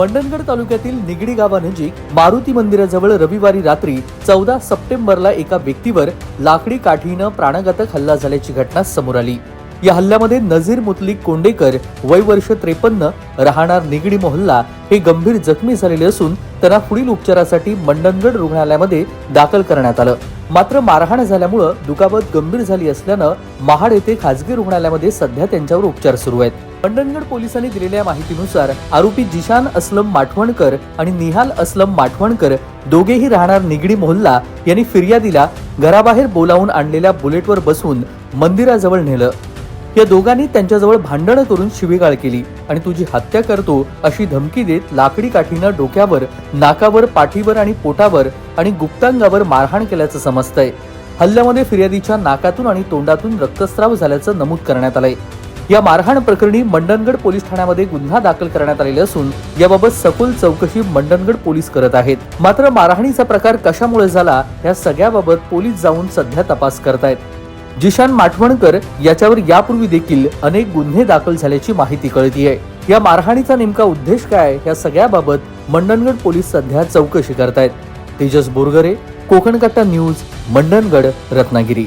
मंडणगड तालुक्यातील निगडी गावानजीक मारुती मंदिराजवळ रविवारी रात्री चौदा सप्टेंबरला एका व्यक्तीवर लाकडी काठीनं प्राणघातक हल्ला झाल्याची घटना समोर आली. या हल्ल्यामध्ये नझीर मुतलिक कोंडेकर वय वर्ष त्रेपन्न राहणार निगडी मोहल्ला हे गंभीर जखमी झालेले असून त्यांना पुढील उपचारासाठी मंडणगड रुग्णालयामध्ये दाखल करण्यात आलं. मात्र मारहाण झाल्यामुळं दुखापत गंभीर झाली असल्यानं महाड येथे खासगी रुग्णालयामध्ये सध्या त्यांच्यावर उपचार सुरू आहेत. मंडणगड पोलिसांनी दिलेल्या माहितीनुसार आरोपी जिशान असलम माठवणकर आणि निहाल असलम माठवणकर दोघेही राहणार निगडी मोहल्ला यांनी फिर्यादीला घराबाहेर बोलावून आणलेल्या बुलेटवर बसून मंदिराजवळ नेलं. या दोघांनी त्यांच्याजवळ भांडणं करून शिवीगाळ केली आणि तुझी हत्या करतो अशी धमकी देत लाकडी काठीनं डोक्यावर नाकावर पाठीवर आणि पोटावर आणि गुप्तांगावर मारहाण केल्याचं समजतंय. हल्ल्यामध्ये फिर्यादीच्या नाकातून आणि तोंडातून रक्तस्राव झाल्याचं नमूद करण्यात आलंय. या मारहाण प्रकरणी मंडणगड पोलीस ठाण्यामध्ये गुन्हा दाखल करण्यात आलेला असून याबाबत सखोल चौकशी मंडणगड पोलीस करत आहेत. मात्र मारहाणीचा प्रकार कशामुळे झाला या सगळ्याबाबत पोलीस जाऊन सध्या तपास करतायत. जिशान माठवणकर याच्यावर यापूर्वी देखील अनेक गुन्हे दाखल झाल्याची माहिती कळतीये. या मारहाणीचा नेमका उद्देश काय? या सगळ्याबाबत मंडणगड पोलीस सध्या चौकशी करतायत. तेजस बोरगरे कोकण कट्टा न्यूज मंडणगड रत्नागिरी.